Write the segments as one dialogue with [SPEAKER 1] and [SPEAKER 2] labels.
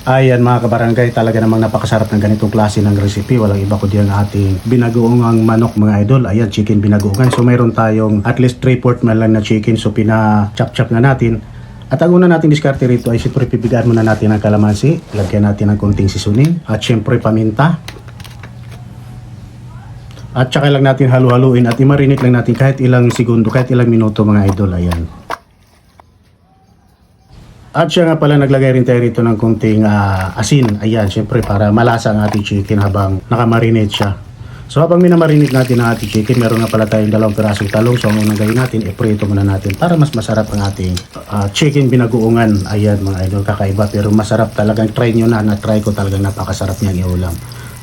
[SPEAKER 1] Ayan mga kabarangay, talaga namang napakasarap ng ganitong klase ng recipe. Walang iba kundi ang ating binagoong manok mga idol. Ayan, chicken binagoongan. So mayroon tayong at least 3-4 man lang na chicken. So pina-chop-chop na natin. At ang una natin diskarte rito ay siyempre pipigaan muna natin ng kalamansi. Lagyan natin ng konting seasoning. At siyempre paminta. At saka lang natin halu-haluin at imarinate lang natin kahit ilang segundo, kahit ilang minuto mga idol. Ayan. At siya nga pala naglagay rin tayo rito ng konting ah, asin. Ayan, syempre para malasa ang ating chicken habang nakamarinate siya. So habang minamarinate natin ang ating chicken, meron nga pala tayong dalawang pirasong talong. So ang unang gawin natin, iprito muna natin para mas masarap ang ating ah, chicken binagoongan. Ayan mga idol, kakaiba pero masarap talagang try nyo na. Na-try ko talagang napakasarap niyan iulam.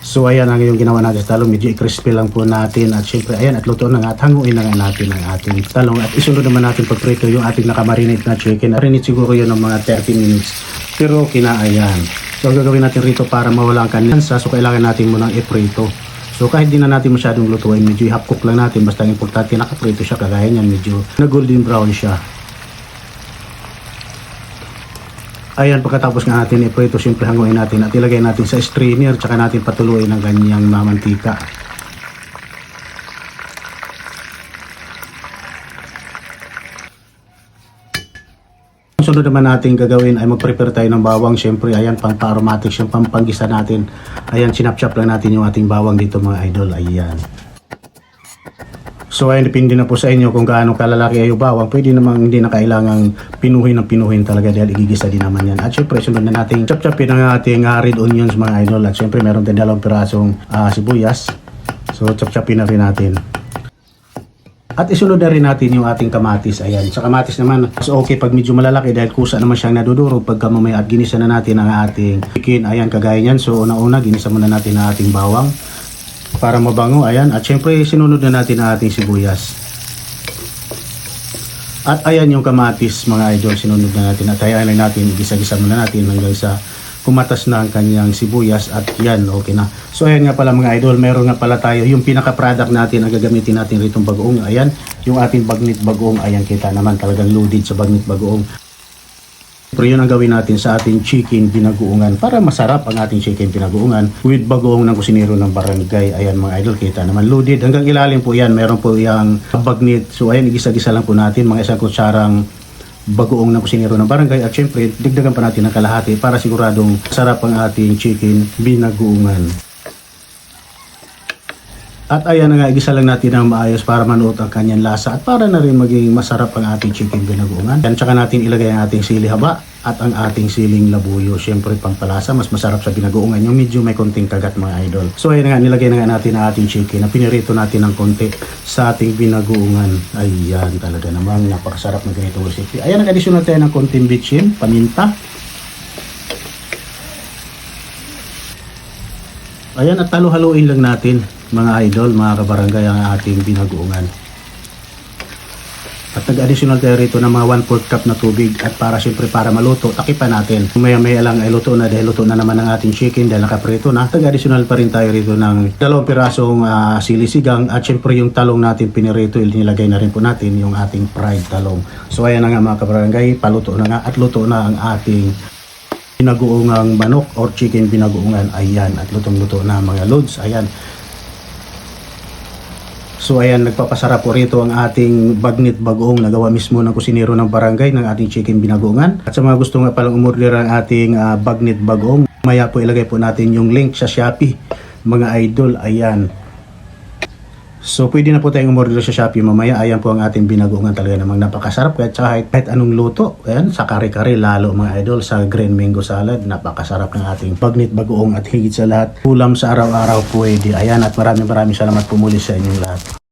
[SPEAKER 1] So ayan ang yung ginawa natin sa talong, medyo crispy lang po natin at syempre ayan at luto na nga at hanguin na nga natin ang ating talong at isunod naman natin pagprito yung ating nakamarinate na chicken. Marinate siguro yun ng mga 30 minutes pero kinaayan. So ang gagawin natin rito para mawala ang kanyansa so kailangan natin munang iprito. So kahit di na natin masyadong lutuin, medyo half cook lang natin basta ang importante nakaprito siya kagaya niyan medyo na golden brown siya. Ayan, pagkatapos nga natin iprito, siyempre hanguin natin at ilagay natin sa strainer tsaka natin patuluin ang ganyang mamantika. Ang sunod naman natin gagawin ay mag-prepare tayo ng bawang. Siyempre, ayan, pang aromatic siyang pampangisa natin. Ayan, sinap-chop lang natin yung ating bawang dito mga idol. Ayan. So ayun, depende na po sa inyo kung gaano kalalaki ay bawang. Pwede namang hindi na kailangang pinuhin ng pinuhin talaga dahil igigisa din naman yan. At syempre, sunod na natin chop-chopin ang ating uh, red onions mga idol. At syempre, meron tayong dalawang pirasong ah, sibuyas. So chop-chopin na rin natin. At isunod na rin natin yung ating kamatis. Ayan. Sa kamatis naman, mas okay pag medyo malalaki dahil kusa naman siyang nadudurog pagka mamaya at ginisa na natin ang ating chicken. Ayan, kagaya niyan. So una-una, ginisa muna natin ang ating bawang para mabango. Ayan. At syempre, sinunod na natin ang ating sibuyas. At ayan yung kamatis mga idol, sinunod na natin at ayan lang natin, gisa-gisa muna natin hanggang sa kumatas na ang kanyang sibuyas at yan, okay na. So ayan nga pala mga idol, meron nga pala tayo yung pinaka-product natin ang gagamitin natin ritong bagoong. Ayan, yung ating bagnit bagoong, ayan kita naman talagang loaded sa bagnit bagoong. Pero yun ang gawin natin sa ating chicken binagoongan para masarap ang ating chicken binagoongan with bagoong ng kusinero ng barangay. Ayan mga idol, kita naman loaded. Hanggang ilalim po yan, meron po yung bagnit. So ayan, igisa-gisa lang po natin mga isang kutsarang bagoong ng kusinero ng barangay at syempre digdagan pa natin ng kalahati para siguradong sarap ang ating chicken binagoongan. At ayan na nga, igisa lang natin ng maayos para manuot ang kanyang lasa at para na rin maging masarap ang ating chicken binagoongan. Yan, tsaka natin ilagay ang ating sili haba at ang ating siling labuyo. Siyempre, pampalasa, mas masarap sa binagoongan yung medyo may konting kagat mga idol. So ayan na nga, nilagay na nga natin ang ating chicken na pinirito natin ng konti sa ating binagoongan. Ayan, talaga namang napakasarap ng ganitong recipe. Ayan, nag-additional tayo ng konting bitchin, paminta, Ayan at talo-haluin lang natin mga idol, mga kabarangay ang ating binagoongan. At nag-additional tayo rito ng mga 1 4 cup na tubig at para siyempre para maluto, takipan natin. Maya maya lang ay luto na dahil luto na naman ang ating chicken dahil nakaprito na. Nag-additional pa rin tayo rito ng dalawang pirasong ah, sili sigang at siyempre yung talong natin pinirito, nilagay na rin po natin yung ating fried talong. So ayan na nga mga kabarangay, paluto na nga at luto na ang ating binagoongang manok or chicken binagoongan. Ayan, at lutong-luto na mga loads. Ayan. So ayan, nagpapasarap po rito ang ating bagnit bagoong na gawa mismo ng kusinero ng barangay ng ating chicken binagoongan. At sa mga gusto nga palang umorder ang ating ah, bagnit bagoong, maya po ilagay po natin yung link sa Shopee. Mga idol, ayan. So pwede na po tayong umorder sa Shopee mamaya. Ayan po ang ating binagoongan talaga namang napakasarap. Kahit, kahit, kahit anong luto, ayan, sa kare-kare lalo mga idol, sa green mango salad, napakasarap ng ating bagnit bagoong at higit sa lahat, ulam sa araw-araw pwede. Ayan at maraming maraming salamat po muli sa inyong lahat.